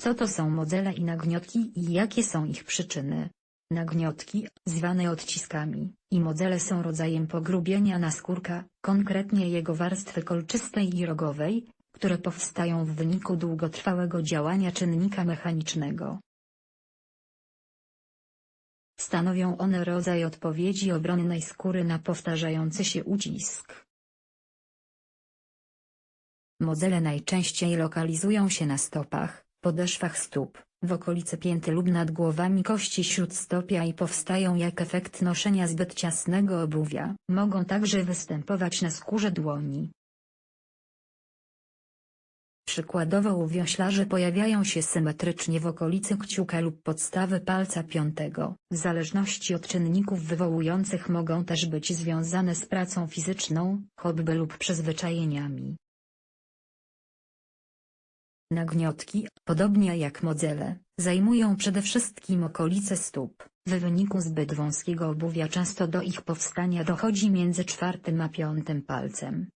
Co to są modzele i nagniotki i jakie są ich przyczyny? Nagniotki, zwane odciskami, i modzele są rodzajem pogrubienia naskórka, konkretnie jego warstwy kolczystej i rogowej, które powstają w wyniku długotrwałego działania czynnika mechanicznego. Stanowią one rodzaj odpowiedzi obronnej skóry na powtarzający się ucisk. Modzele najczęściej lokalizują się na stopach, podeszwach stóp, w okolicy pięty lub nad głowami kości śródstopia i powstają jak efekt noszenia zbyt ciasnego obuwia. Mogą także występować na skórze dłoni. Przykładowo u wioślarzy pojawiają się symetrycznie w okolicy kciuka lub podstawy palca piątego. W zależności od czynników wywołujących mogą też być związane z pracą fizyczną, hobby lub przyzwyczajeniami. Nagniotki, podobnie jak modzele, zajmują przede wszystkim okolice stóp. W wyniku zbyt wąskiego obuwia często do ich powstania dochodzi między czwartym a piątym palcem.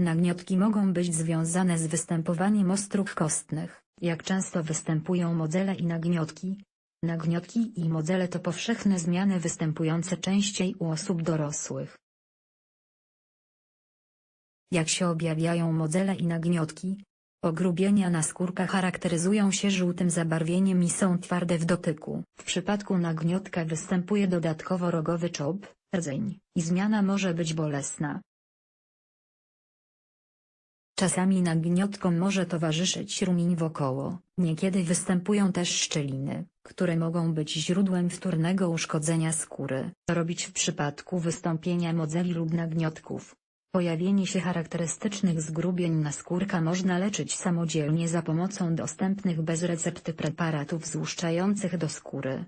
Nagniotki mogą być związane z występowaniem ostróg kostnych. Jak często występują modzele i nagniotki? Nagniotki i modzele to powszechne zmiany występujące częściej u osób dorosłych. Jak się objawiają modzele i nagniotki? Pogrubienia naskórka charakteryzują się żółtym zabarwieniem i są twarde w dotyku. W przypadku nagniotka występuje dodatkowo rogowy czop, rdzeń, i zmiana może być bolesna. Czasami nagniotkom może towarzyszyć rumień wokoło, niekiedy występują też szczeliny, które mogą być źródłem wtórnego uszkodzenia skóry. Co robić w przypadku wystąpienia modzeli lub nagniotków? Pojawienie się charakterystycznych zgrubień naskórka można leczyć samodzielnie za pomocą dostępnych bez recepty preparatów złuszczających do skóry.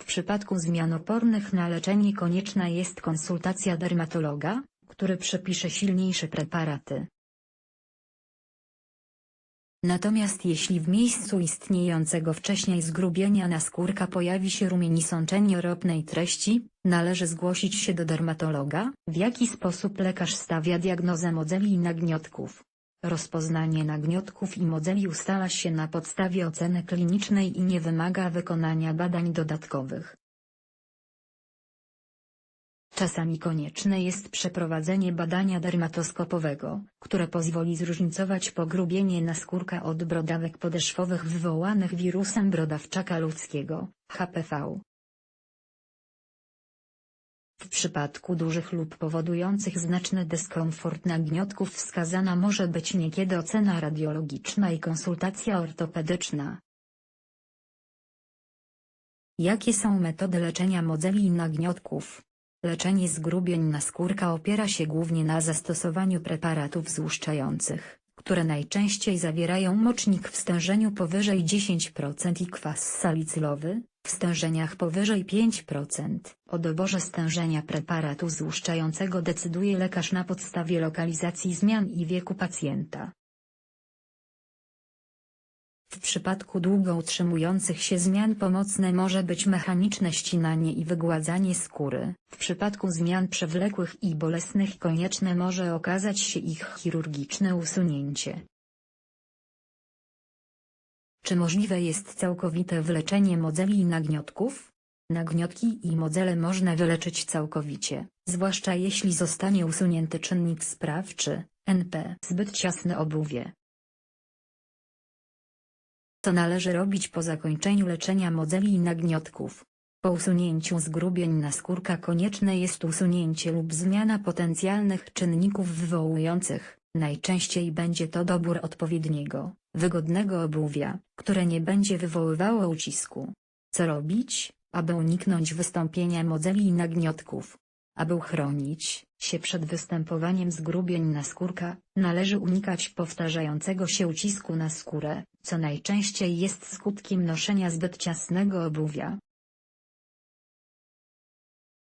W przypadku zmian opornych na leczenie konieczna jest konsultacja dermatologa, który przepisze silniejsze preparaty. Natomiast jeśli w miejscu istniejącego wcześniej zgrubienia naskórka pojawi się sączenie ropnej treści, należy zgłosić się do dermatologa. W jaki sposób lekarz stawia diagnozę modzeli i nagniotków? Rozpoznanie nagniotków i modzeli ustala się na podstawie oceny klinicznej i nie wymaga wykonania badań dodatkowych. Czasami konieczne jest przeprowadzenie badania dermatoskopowego, które pozwoli zróżnicować pogrubienie naskórka od brodawek podeszwowych wywołanych wirusem brodawczaka ludzkiego, HPV. W przypadku dużych lub powodujących znaczny dyskomfort nagniotków wskazana może być niekiedy ocena radiologiczna i konsultacja ortopedyczna. Jakie są metody leczenia modzeli i nagniotków? Leczenie zgrubień naskórka opiera się głównie na zastosowaniu preparatów złuszczających, które najczęściej zawierają mocznik w stężeniu powyżej 10% i kwas salicylowy, w stężeniach powyżej 5%. O doborze stężenia preparatu złuszczającego decyduje lekarz na podstawie lokalizacji zmian i wieku pacjenta. W przypadku długo utrzymujących się zmian pomocne może być mechaniczne ścinanie i wygładzanie skóry. W przypadku zmian przewlekłych i bolesnych konieczne może okazać się ich chirurgiczne usunięcie. Czy możliwe jest całkowite wyleczenie modzeli i nagniotków? Nagniotki i modzele można wyleczyć całkowicie, zwłaszcza jeśli zostanie usunięty czynnik sprawczy, NP. Zbyt ciasne obuwie, co należy robić po zakończeniu leczenia modzeli i nagniotków? Po usunięciu zgrubień naskórka konieczne jest usunięcie lub zmiana potencjalnych czynników wywołujących, najczęściej będzie to dobór odpowiedniego, wygodnego obuwia, które nie będzie wywoływało ucisku. Co robić, aby uniknąć wystąpienia modzeli i nagniotków? Aby uchronić się przed występowaniem zgrubień naskórka, należy unikać powtarzającego się ucisku na skórę, co najczęściej jest skutkiem noszenia zbyt ciasnego obuwia.